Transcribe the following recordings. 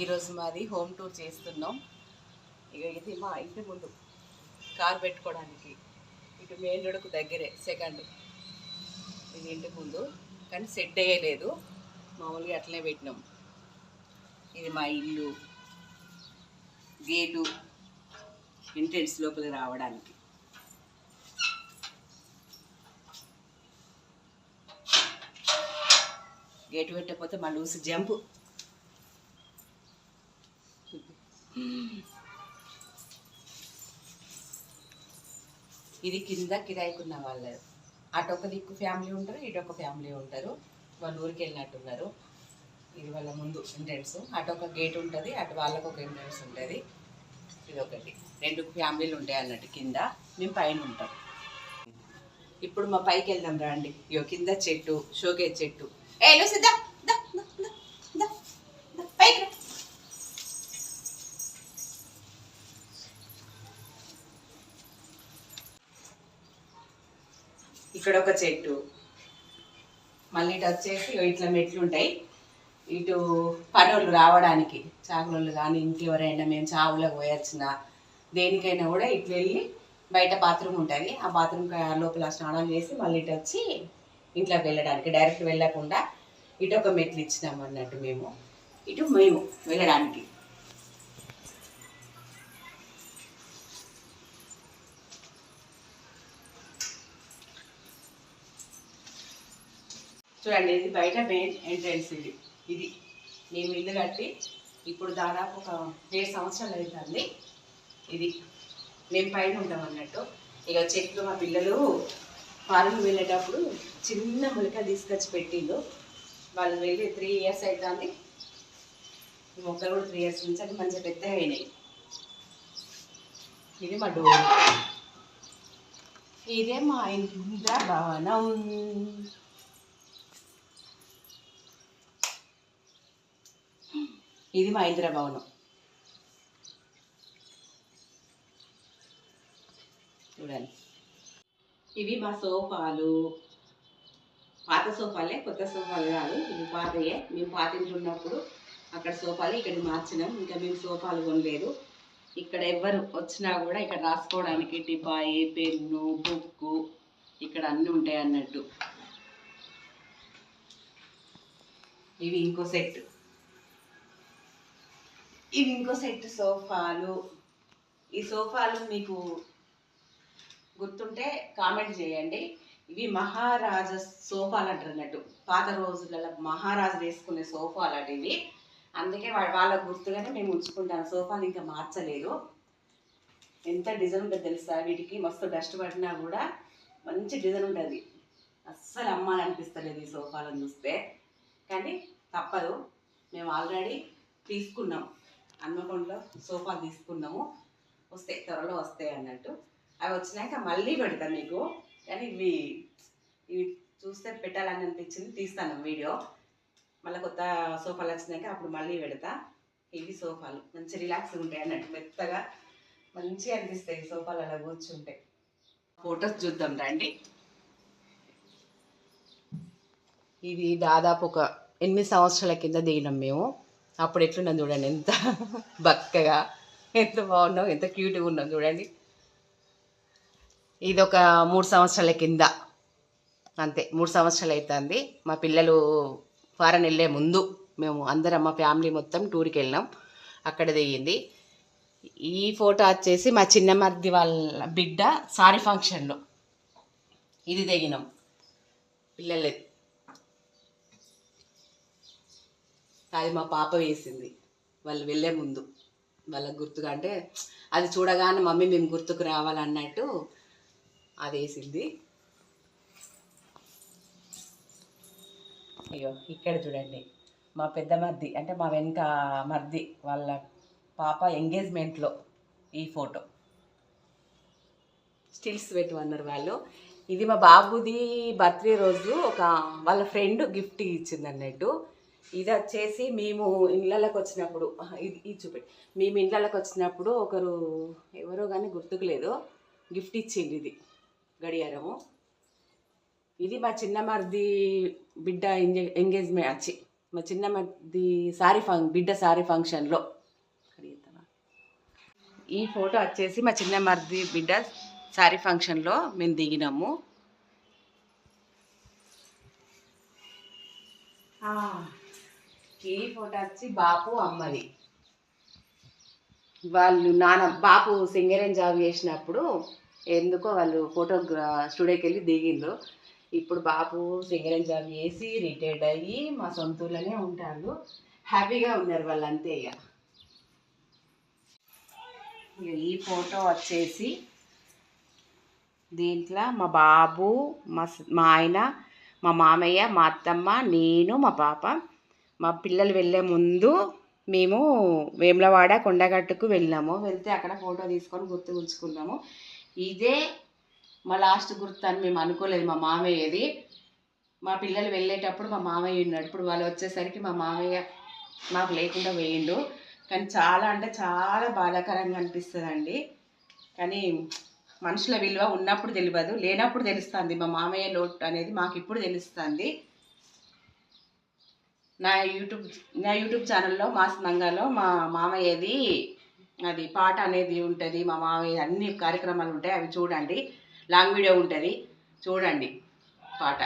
ఈరోజు మాది home tour చేస్తున్నాం. ఇక ఇది మా ఇంటి ముందు కార్ పెట్టుకోవడానికి. ఇటు మెయిన్ రోడ్కు దగ్గరే సెకండ్ ఇది ఇంటి ముందు కానీ సెట్ వేయలేదు మామూలుగా అట్లనే పెట్టినాం. ఇది మా ఇల్లు గేటు ఎంట్రెన్స్ లోపలికి రావడానికి. గేటు పెట్టకపోతే మళ్ళీ ఊసి జంపు. ఇది కింద కిరాయికున్న వాళ్ళు అటు ఒక దిక్కు ఫ్యామిలీ ఉంటారు ఇటు ఒక ఫ్యామిలీ ఉంటారు. వాళ్ళు ఊరికి వెళ్ళినట్టున్నారు ఇది వాళ్ళ ముందు ఎంట్రన్స్. అటు ఒక గేట్ ఉంటుంది అటు వాళ్ళకు ఒక ఎంట్రన్స్ ఉంటుంది. ఇది ఒకటి. రెండు ఫ్యామిలీలు ఉంటాయి అన్నట్టు కింద. మేము పైన ఉంటాం. ఇప్పుడు మా పైకి వెళ్దాం రండి ఇగో కింద చెట్టు షోకే చెట్టు. ఏ సిద్ధా దా దా దా దా దా దా పైకి రా. ఇక్కడ ఒక చెట్టు. మళ్ళీ ఇటు వచ్చేసి ఇట్లా మెట్లు ఉంటాయి ఇటు పనులు రావడానికి చాకులు కానీ ఇంట్లో ఎవరైనా మేము చావులకు పోయొచ్చిన దేనికైనా కూడా ఇటు వెళ్ళి బయట బాత్రూమ్ ఉంటుంది. ఆ బాత్రూమ్ లోపల స్నానం చేసి మళ్ళీ ఇటు వచ్చి ఇంట్లోకి వెళ్ళడానికి డైరెక్ట్ వెళ్ళకుండా ఇటు ఒక మెట్లు ఇచ్చినాం అన్నట్టు మేము. ఇటు మేము వెళ్ళడానికి. చూడండి ఇది బయట మెయిన్ ఎంట్రన్స్ ఇది. ఇది మేము ఇల్లు కట్టి ఇప్పుడు దాదాపు ఒక ఏడు సంవత్సరాలు అవుతుంది ఇది మేము పైన ఉంటాం అన్నట్టు. ఇక చెట్లు మా పిల్లలు ఫారెన్ వెళ్ళేటప్పుడు చిన్న మొలక తీసుకొచ్చి పెట్టిండు వాళ్ళు వెళ్ళి త్రీ ఇయర్స్ అవుతుంది ఈ మొక్కలు కూడా త్రీ ఇయర్స్ నుంచి అది మంచిగా పెద్దగా అయినాయి. ఇది మా డోర్. ఇదే మా ఇంద్ర భవనం. ఇది మా ఇంద్రభవనం చూడండి. ఇవి మా సోఫాలు. పాత సోఫాలే కొత్త సోఫాలు కాదు. ఇవి పాతయే. మేము పాత ఇంట్లో ఉన్నప్పుడు అక్కడ సోఫాలు ఇక్కడ మార్చినాం. ఇంకా మేము సోఫాలు కొనలేదు. ఇక్కడ ఎవరు వచ్చినా కూడా ఇక్కడ రాసుకోవడానికి టిపాయి పెన్ను బుక్కు ఇక్కడ అన్నీ ఉంటాయి అన్నట్టు. ఇవి ఇంకో సెట్. ఇవి ఇంకో సెట్ సోఫాలు ఈ సోఫాలు మీకు గుర్తుంటే కామెంట్ చేయండి. ఇవి మహారాజా సోఫాలు అంటారు అన్నట్టు పాత రోజులలో మహారాజులు వేసుకునే సోఫాలు అంటే ఇవి. అందుకే వా- వాళ్ళకు గుర్తుగానే మేము ఉంచుకుంటాం. సోఫాలు ఇంకా మార్చలేదు. ఎంత డిజైన్ ఉంటుంది తెలుసా? వీటికి మస్తు డస్ట్ పడినా కూడా మంచి డిజైన్ ఉంటుంది. అస్సలు అమ్మాలనిపిస్తలేదు ఈ సోఫాలను చూస్తే. కానీ తప్పదు. మేము ఆల్రెడీ తీసుకున్నాం. హన్మకొండలో సోఫా తీసుకున్నాము వస్తాయి త్వరలో వస్తాయి అన్నట్టు. అవి వచ్చినాక మళ్ళీ పెడతా మీకు. కానీ ఇవి ఇవి చూస్తే పెట్టాలని అనిపించింది తీస్తాను వీడియో. మళ్ళీ కొత్త సోఫాలు వచ్చినాక అప్పుడు మళ్ళీ పెడతా. ఇవి సోఫాలు మంచి రిలాక్స్గా ఉంటాయి అన్నట్టు. మెత్తగా మంచిగా అనిపిస్తాయి సోఫాలు అలా కూర్చుంటే. ఫొటోస్ చూద్దాం రండి. ఇది దాదాపు ఒక ఎనిమిది సంవత్సరాల కింద దిగినాం మేము. అప్పుడు ఎట్లున్నాను చూడండి ఎంత బక్కగా ఎంత బాగున్నాం ఎంత క్యూట్గా ఉన్నాం చూడండి. ఇది ఒక మూడు సంవత్సరాల కింద అంతే మూడు సంవత్సరాలు అవుతుంది మా పిల్లలు ఫారెన్ వెళ్ళే ముందు మేము అందరం మా ఫ్యామిలీ మొత్తం టూర్కి వెళ్ళినాం. అక్కడ దిగింది. ఈ ఫోటో వచ్చేసి మా చిన్నమర్ది వాళ్ళ బిడ్డ సారీ ఫంక్షన్లో. ఇది దిగినాం. పిల్లలు అది మా పాప వేసింది. వాళ్ళు వెళ్ళే ముందు. వాళ్ళకి గుర్తుగా అంటే అది చూడగానే మమ్మీ మేము గుర్తుకు రావాలన్నట్టు అది వేసింది. అయ్యో ఇక్కడ చూడండి. మా పెద్ద మర్ది అంటే మా వెనక మర్ది వాళ్ళ పాప ఎంగేజ్మెంట్లో ఈ ఫోటో. స్టిల్స్ పెట్టమన్నారు వాళ్ళు. ఇది మా బాబుది బర్త్డే రోజు ఒక వాళ్ళ ఫ్రెండ్ గిఫ్ట్ ఇచ్చింది అన్నట్టు. ఇది వచ్చేసి మేము ఇళ్ళకి వచ్చినప్పుడు ఇది ఇది చూపెట్టి. మేము ఇళ్ళకి వచ్చినప్పుడు ఒకరు ఎవరో కానీ గుర్తుకులేదు. గిఫ్ట్ ఇచ్చింది ఇది గడియారము. ఇది మా చిన్నమర్ది బిడ్డ బిడ్డ ఎంగేజ్మెంట్ వచ్చి మా చిన్నమ్మది సారీ ఫంక్ బిడ్డ సారీ ఫంక్షన్లో. ఈ ఫోటో వచ్చేసి మా చిన్నమర్ది బిడ్డ సారీ ఫంక్షన్లో మేము దిగినాము. Ah. ఈ ఫోటో వచ్చి బాపు అమ్మది. వాళ్ళు నాన్న బాపు సింగరేం జాబ్ చేసినప్పుడు ఎందుకో వాళ్ళు ఫోటో స్టూడియోకి వెళ్ళి దిగిండ్రు. ఇప్పుడు బాపు సింగరేం జాబ్ చేసి రిటైర్డ్ అయ్యి మా సొంతూరులోనే ఉంటారు. హ్యాపీగా ఉన్నారు వాళ్ళు అంతే ఇక ఇక ఈ ఫోటో వచ్చేసి దీంట్లో మా బాబు మా మా ఆయన మా మామయ్య మా అత్తమ్మ నేను మా పాప మా పిల్లలు వెళ్ళే ముందు మేము వేములవాడ కొండగట్టుకు వెళ్ళాము. వెళ్తే అక్కడ ఫోటో తీసుకొని గుర్తు ఉంచుకున్నాము ఇదే మా లాస్ట్ గుర్తు అని మేము అనుకోలేదు మా మామయ్యది మా పిల్లలు వెళ్ళేటప్పుడు మా మామయ్య ఉన్నాడు. ఇప్పుడు వాళ్ళు వచ్చేసరికి మా మామయ్య మాకు లేకుండా వేయండు కానీ చాలా అంటే చాలా బాధాకరంగా అనిపిస్తుందండి. కానీ మనుషుల విలువ ఉన్నప్పుడు తెలియదు లేనప్పుడు తెలుస్తుంది. మా మామయ్య లోటు అనేది మాకు ఇప్పుడు తెలుస్తుంది. నా యూట్యూబ్ నా యూట్యూబ్ ఛానల్లో మా మంగాలో మా మామయ్యది అది పాట అనేది ఉంటుంది మా మామయ్య అన్ని కార్యక్రమాలు ఉంటాయి అవి చూడండి. లాంగ్ వీడియో ఉంటుంది చూడండి పాట.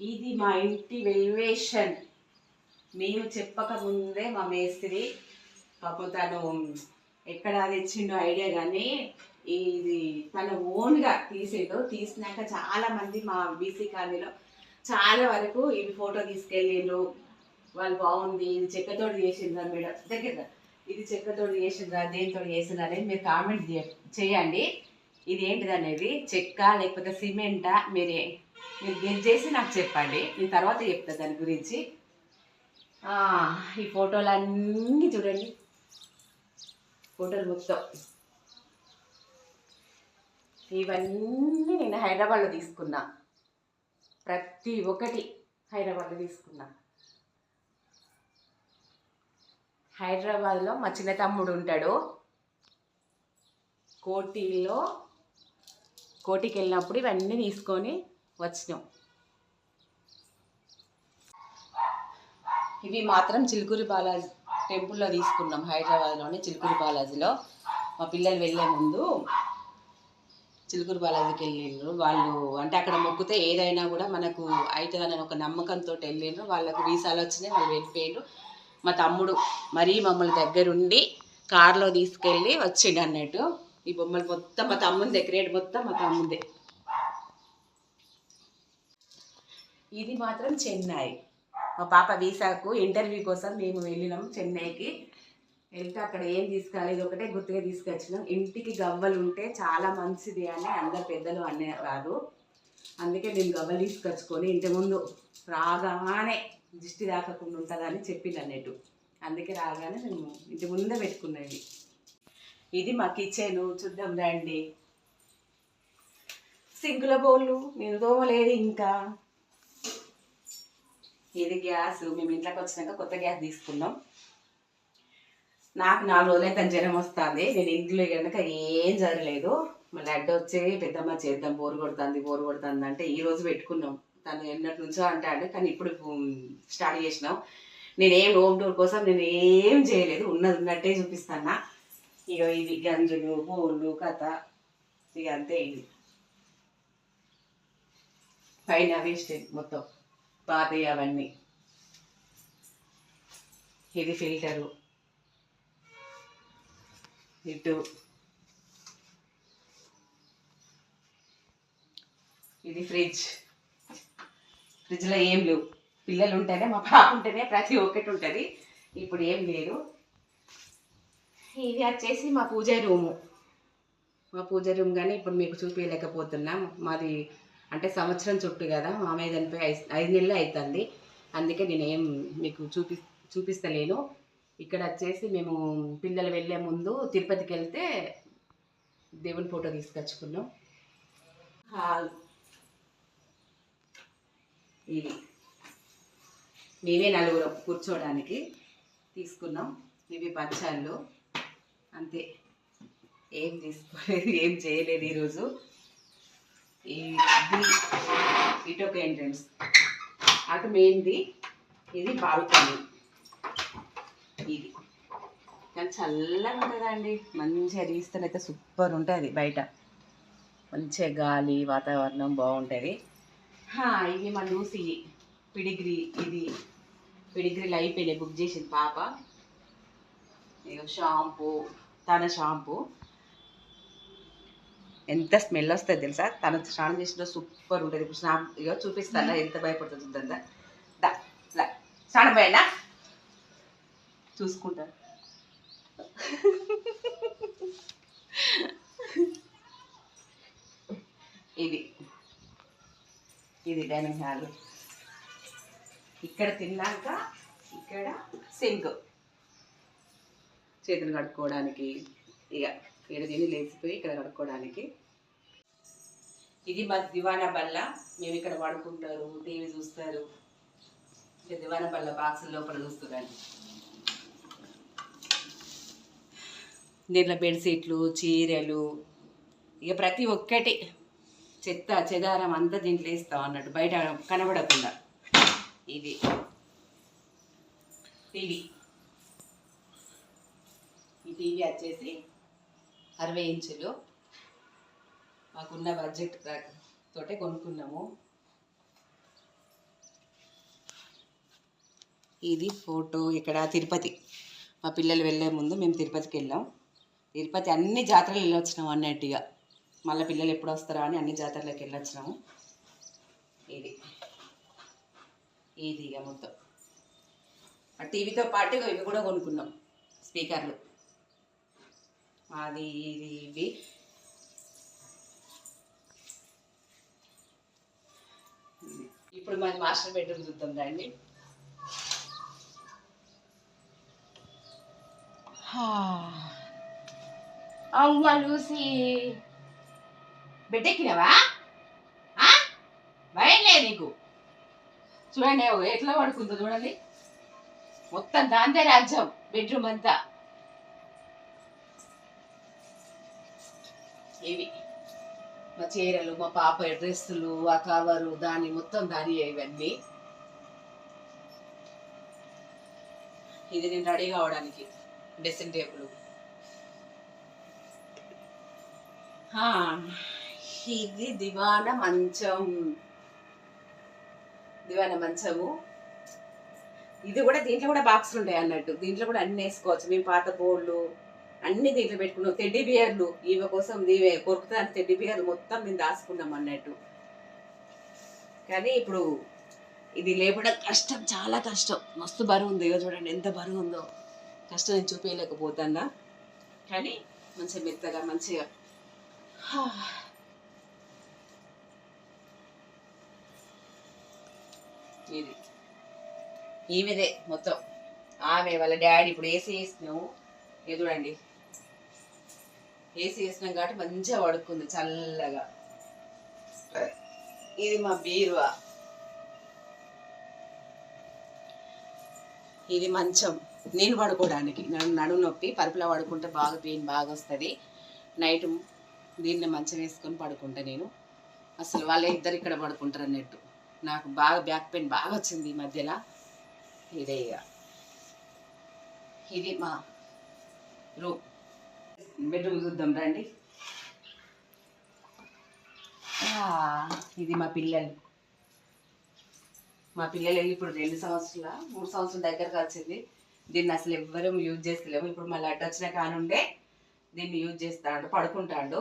ఇది మా ఇంటి వెల్యువేషన్ మేము చెప్పక ముందే మా మేస్త్రి పాపం తను ఎక్కడ తెచ్చిండో ఐడియా కానీ ఇది తను ఓన్గా తీసేదో తీసినాక చాలామంది మా బీసీ కాలనీలో చాలా వరకు ఇవి ఫోటో తీసుకెళ్ళిండ్రు. వాళ్ళు బాగుంది ఇది చెక్కతో చేసిండ్రా మేడం. దగ్గర ఇది చెక్కతో చేసిండ్రా దేనితో చేసిండ్రా అనేది మీరు కామెంట్ చేయండి. ఇది ఏంటిది అనేది చెక్క లేకపోతే సిమెంటా మీరే. మీరు గెట్ చేసి నాకు చెప్పండి. నేను తర్వాత చెప్తా దాని గురించి. ఈ ఫోటోలు అన్నీ చూడండి. ఫోటోలు మొత్తం. ఇవన్నీ నేను హైదరాబాద్లో తీసుకున్నా. ప్రతి ఒక్కటి హైదరాబాద్లో తీసుకున్నా. హైదరాబాద్లో మా చిన్న తమ్ముడు ఉంటాడు. కోటిలో కోటికి వెళ్ళినప్పుడు ఇవన్నీ తీసుకొని వచ్చినాం. ఇవి మాత్రం చిలుకూరి బాలాజీ టెంపుల్లో తీసుకున్నాం హైదరాబాద్లోని చిలుకూరి బాలాజీలో. మా పిల్లలు వెళ్ళే ముందు చిలుకూరు బాలాజీకి వెళ్ళిండ్రు. వాళ్ళు అంటే అక్కడ మొక్కితే ఏదైనా కూడా మనకు అవుతుందని ఒక నమ్మకంతో వెళ్ళిండ్రు. వాళ్ళకు వీసాలు వచ్చినాయి వాళ్ళు వెళ్ళిపోయిండ్రు. మా తమ్ముడు మరీ మమ్మల్ని దగ్గరుండి కారులో తీసుకెళ్ళి వచ్చిండు అన్నట్టు. ఈ బొమ్మలు మొత్తం మా తమ్ముంది దగ్గర మొత్తం మా తమ్ముందే. ఇది మాత్రం చెన్నై. మా పాప వీసాకు ఇంటర్వ్యూ కోసం మేము వెళ్ళినాం చెన్నైకి. వెళ్తే అక్కడ ఏం తీసుకురాలి ఇది ఒకటే గుర్తుగా తీసుకొచ్చినాం. ఇంటికి గవ్వలు ఉంటే చాలా మంచిది అని అందరు పెద్దలు అనేవారు అందుకే నేను గవ్వలు తీసుకొచ్చుకొని ఇంటి ముందు రాగానే దిష్టి తాకకుండా ఉంటుందని చెప్పింది అన్నట్టు. అందుకే రాగానే మేము ఇంటి ముందే పెట్టుకున్నది. ఇది మా కిచెన్ చూద్దాం రండి. సింకుల బౌళ్ళు నేను తోమలేదు ఇంకా. ఇది గ్యాస్ మేము ఇంట్లోకి వచ్చినాక కొత్త గ్యాస్ తీసుకున్నాం. నాకు నాలుగు రోజులైతే జ్వరం వస్తుంది. నేను ఇంట్లో కనుక ఏం జరగలేదు. మళ్ళీ అడ్డ వచ్చి పెద్దమ్మ చేద్దాం బోరు కొడుతుంది బోరు కొడుతుంది అంటే ఈ రోజు పెట్టుకున్నాం. తను ఎన్నటి నుంచో అంటాడు కానీ ఇప్పుడు స్టార్ట్ చేసినాం. నేనేం హోమ్ టూర్ కోసం నేను ఏం చేయలేదు. ఉన్నది ఉన్నట్టే చూపిస్తానా ఇక ఇవి గంజులు బోళ్ళు కథ. ఇక అంతే ఇది. పైన వేస్ట్ మొత్తం. పాతవి అవన్నీ. ఇది ఫిల్టరు. ఇటు. ఇది ఫ్రిడ్జ్. ఫ్రిడ్జ్లో ఏం లేవు. పిల్లలు ఉంటేనే మా పాప ఉంటేనే ప్రతి ఒక్కటి ఉంటుంది. ఇప్పుడు ఏం లేదు. ఇది వచ్చేసి మా పూజ రూము. మా పూజ రూమ్ కానీ ఇప్పుడు మీకు చూపించలేకపోతున్నాం. మాది అంటే సంవత్సరం చుట్టూ కదా మామయ్య చనిపోయి ఐదు ఐదు నెలలు అవుతుంది అందుకే నేను ఏం మీకు చూపి చూపిస్తలేను. ఇక్కడ వచ్చేసి మేము పిల్లలు వెళ్ళే ముందు తిరుపతికి వెళ్తే దేవుని ఫోటో తీసుకొచ్చుకున్నాం. హాల్. ఇది. మేమే నలుగురం కూర్చోవడానికి తీసుకున్నాం. ఇవి పచ్చాళ్ళు అంతే. ఏం తీసుకోలేదు ఏం చేయలేదు ఈరోజు. ఇది ఇటు ఒక ఎంట్రన్స్. అటు మెయిన్ది ఇది బాల్కనీ. ఇది. కానీ చల్లగా ఉంటుందండి మంచిగా తీస్తేనైతే సూపర్ ఉంటుంది బయట. మంచిగా గాలి వాతావరణం బాగుంటుంది. ఇది మన లూసి. పిడిగ్రీ ఇది. పిడిగ్రీలు అయిపోయినాయి బుక్ చేసింది పాప. ఇగో షాంపూ తన షాంపూ. ఎంత స్మెల్ వస్తుంది తెలుసా? తన స్నానం చేసిన సూపర్ ఉంటుంది. ఇప్పుడు స్నానం ఇక చూపిస్తాను ఎంత భయపడుతుంది దా. స్నానం పోయినా చూసుకుంటారు ఇది. ఇది డైనింగ్ హాల్ ఇక్కడ తిన్నాక ఇక్కడ సింక్. చేతులు కడుక్కోవడానికి ఇక ఇక్కడ తిని లేచిపోయి ఇక్కడ కడుక్కోవడానికి. ఇది మా దివానా బల్ల. మేము ఇక్కడ పడుకుంటారు టీవీ చూస్తారు. ఇక దివానా బల్ల బాక్స్ లోపల చూస్తున్నారు. దీంట్లో బెడ్షీట్లు చీరలు ఇక ప్రతి ఒక్కటి చెత్త చెదారం అంతా దీంట్లో వేస్తాం అన్నట్టు. బయట కనబడకుండా. ఇది టీవీ. ఈ టీవీ వచ్చేసి అరవై ఇంచులు. మాకున్న బడ్జెట్ తోటే కొనుక్కున్నాము. ఇది ఫోటో ఇక్కడ తిరుపతి. మా పిల్లలు వెళ్ళే ముందు మేము తిరుపతికి వెళ్ళాం. తిరుపతి అన్ని జాతరలు వెళ్ళొచ్చినాం అన్నట్టుగా. మళ్ళీ పిల్లలు ఎప్పుడు వస్తారా అని అన్ని జాతరలకు వెళ్ళొచ్చినాము. ఇది. ఇది ఇక మొత్తం. టీవీతో పాటు ఇవి కూడా కొనుక్కున్నాం స్పీకర్లు. అది ఇది ఇవి. ఇప్పుడు మాది మాస్టర్ బెడ్రూమ్ చూద్దాం రండి. అమ్మ లూసి బిడ్డెక్కినావా భయంలే నీకు. చూడండి ఎట్లా పడుకుందో చూడండి. మొత్తం దాంతే రాజ్యం బెడ్రూమ్ అంతా. ఇవి మా చీరలు మా పాప డ్రెస్సులు ఆ కవరు దాని మొత్తం దాని ఇవన్నీ. ఇది నేను రెడీ కావడానికి డ్రెస్సింగ్ టేబుల్. ఇది దివాన మంచం. దివాన మంచము. ఇది కూడా దీంట్లో కూడా బాక్సులు ఉంటాయి అన్నట్టు. దీంట్లో కూడా అన్ని వేసుకోవచ్చు. మేము పాత బోర్డులు అన్ని దీంట్లో పెట్టుకున్నాం. తెడ్డి బియర్లు ఈమె కోసం దీవే కొరుకుతాను తెడ్డి బియర్లు మొత్తం మేము దాచుకున్నాం అన్నట్టు. కానీ ఇప్పుడు ఇది లేపడం కష్టం చాలా కష్టం. మస్తు బరువు ఉంది. ఇగో చూడండి ఎంత బరువు ఉందో. కష్టం నేను చూపించలేకపోతున్నా. కానీ మంచిగా మెత్తగా మంచిగా ఇది. ఈమెదే మొత్తం. ఆమె వాళ్ళ డాడీ ఇప్పుడు ఏసీ వేసినాము ఇది చూడండి. ఏసీ వేసినాం కాబట్టి మంచిగా పడుకుంది చల్లగా. ఇది మా బీరువా. ఇది మంచం. నేను పడుకోవడానికి. నడు నడుము నొప్పి పరుపులో పడుకుంటే బాగా పెయిన్ బాగా వస్తుంది. నైట్ దీన్ని మంచం వేసుకొని పడుకుంటా నేను. అసలు వాళ్ళే ఇద్దరు ఇక్కడ పడుకుంటారు అన్నట్టు. నాకు బాగా బ్యాక్ పెయిన్ బాగా వచ్చింది ఈ మధ్యలో. ఇదే ఇక. ఇది మా రూమ్. బెడ్రూమ్ చూద్దాం రండి. ఇది మా పిల్లలు. మా పిల్లలు ఇప్పుడు రెండు సంవత్సరాల మూడు సంవత్సరాల దగ్గరకు వచ్చింది. దీన్ని అసలు ఎవ్వరూ యూజ్ చేస్తలేము. ఇప్పుడు మళ్ళీ అడ్డు వచ్చిన కానుండే దీన్ని యూజ్ చేస్తాడు పడుకుంటాడు.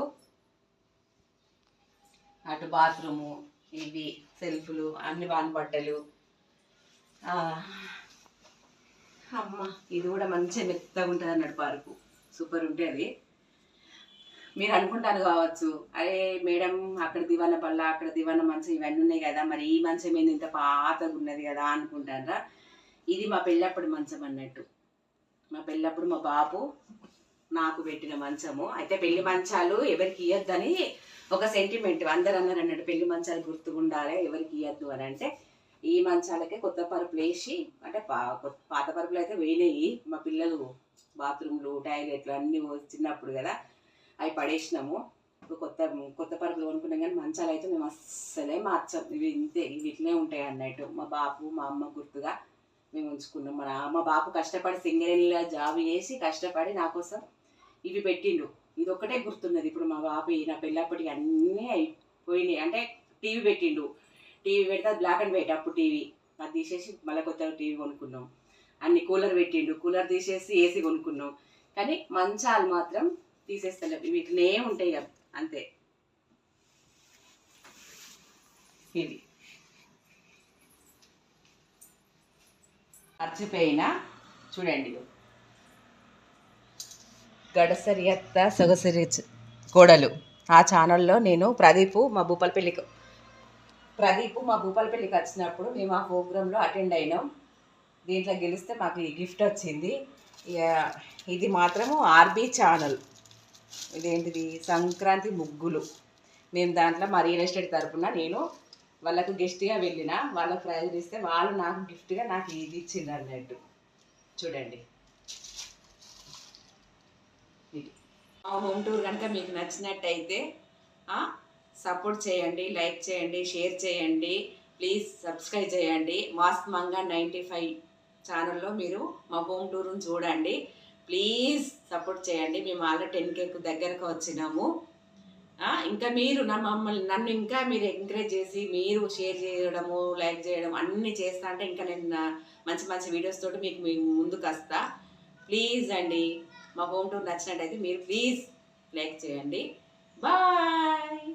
అటు బాత్రూము ఇవి సెల్ఫ్లు అన్ని వాన్ బట్టలు. అమ్మ ఇది కూడా మంచిగా మెత్తగా ఉంటుంది అన్నాడు పార్కు. సూపర్ ఉంటుంది మీరు అనుకుంటారు కావచ్చు అరే మేడం అక్కడ దివాన పళ్ళ అక్కడ దివాన మంచం ఇవన్నీ ఉన్నాయి కదా మరి ఈ మంచం ఏంది ఇంత పాతగా ఉన్నది కదా అనుకుంటారా? ఇది మా పెళ్ళప్పుడు మంచం అన్నట్టు. మా పెళ్ళప్పుడు మా బాబు నాకు పెట్టిన మంచము. అయితే పెళ్ళి మంచాలు ఎవరికి ఇవ్వద్దని ఒక సెంటిమెంట్ అందరు అన్నారు అన్నట్టు పెళ్ళి మంచాలు గుర్తుగా ఉండాలి ఎవరికి ఇవ్వద్దు అని. అంటే ఈ మంచాలకే కొత్త పరుపులు వేసి అంటే పా కొత్త- పాత పరుపులు అయితే వేయినాయి. మా పిల్లలు బాత్రూమ్లు టాయిలెట్లు అన్నీ చిన్నప్పుడు కదా అవి పడేసినాము. ఇప్పుడు కొత్త కొత్త పరుపులు కొనుక్కున్నాం కానీ మంచాలు అయితే మేము అస్సలే మార్చాం. ఇవి ఇంతే ఇవి ఉంటాయి అన్నట్టు. మా బాపు మా అమ్మ గుర్తుగా మేము ఉంచుకున్నాం. మన మా బాపు కష్టపడి సింగరేణిలో జాబ్ చేసి కష్టపడి నా కోసం ఇవి పెట్టిండు. ఇది ఒక్కటే గుర్తున్నది. ఇప్పుడు మా బాబాయ్ నా పెళ్ళప్పటికి అన్నీ అయిపోయినాయి. అంటే టీవీ పెట్టిండు. టీవీ పెడితే బ్లాక్ అండ్ వైట్ అప్పుడు టీవీ. అది తీసేసి మళ్ళీ కొత్తగా టీవీ కొనుక్కున్నాం. అన్ని కూలర్ పెట్టిండు. కూలర్ తీసేసి ఏసీ కొనుక్కున్నాం. కానీ మంచాలు మాత్రం తీసేస్తలేం. ఇవి ఇట్లనే ఉంటాయి అంతే. ఇది. మర్చిపోయిన చూడండి గడసరి అత్త సొగసరి కోడలు. ఆ ఛానల్లో నేను ప్రదీప్ మా భూపాలపల్లికి ప్రదీప్ మా భూపాలపల్లికి వచ్చినప్పుడు మేము ఆ ప్రోగ్రాంలో అటెండ్ అయినాం. దీంట్లో గెలిస్తే మాకు ఈ గిఫ్ట్ వచ్చింది. ఇది మాత్రము ఆర్బీ ఛానల్. ఇదేంటిది? సంక్రాంతి ముగ్గులు. మేము దాంట్లో మా రియల్ ఎస్టేట్ తరఫున నేను వాళ్ళకు గెస్ట్గా వెళ్ళిన వాళ్ళకి ప్రైజ్ ఇస్తే వాళ్ళు నాకు గిఫ్ట్గా నాకు ఇది ఇచ్చింది అన్నట్టు. చూడండి. మా హోమ్ టూర్ కనుక మీకు నచ్చినట్టయితే సపోర్ట్ చేయండి లైక్ చేయండి షేర్ చేయండి ప్లీజ్ సబ్స్క్రైబ్ చేయండి. మాస్ మంగా నైంటీ ఫైవ్ ఛానల్లో మీరు మా హోమ్ టూర్ని చూడండి. ప్లీజ్ సపోర్ట్ చేయండి. మేము ఆల్రెడీ టెన్ కేకు దగ్గరకు వచ్చినాము. ఇంకా మీరు నా మమ్మల్ని నన్ను ఇంకా మీరు ఎంకరేజ్ చేసి మీరు షేర్ చేయడము లైక్ చేయడం అన్నీ చేస్తా అంటే ఇంకా నేను మంచి మంచి వీడియోస్ తోటి మీకు మీ ముందుకు వస్తా. ప్లీజ్ అండి. మా హోమ్ టూర్ నచ్చినట్టయితే మీరు ప్లీజ్ లైక్ చేయండి. బాయ్!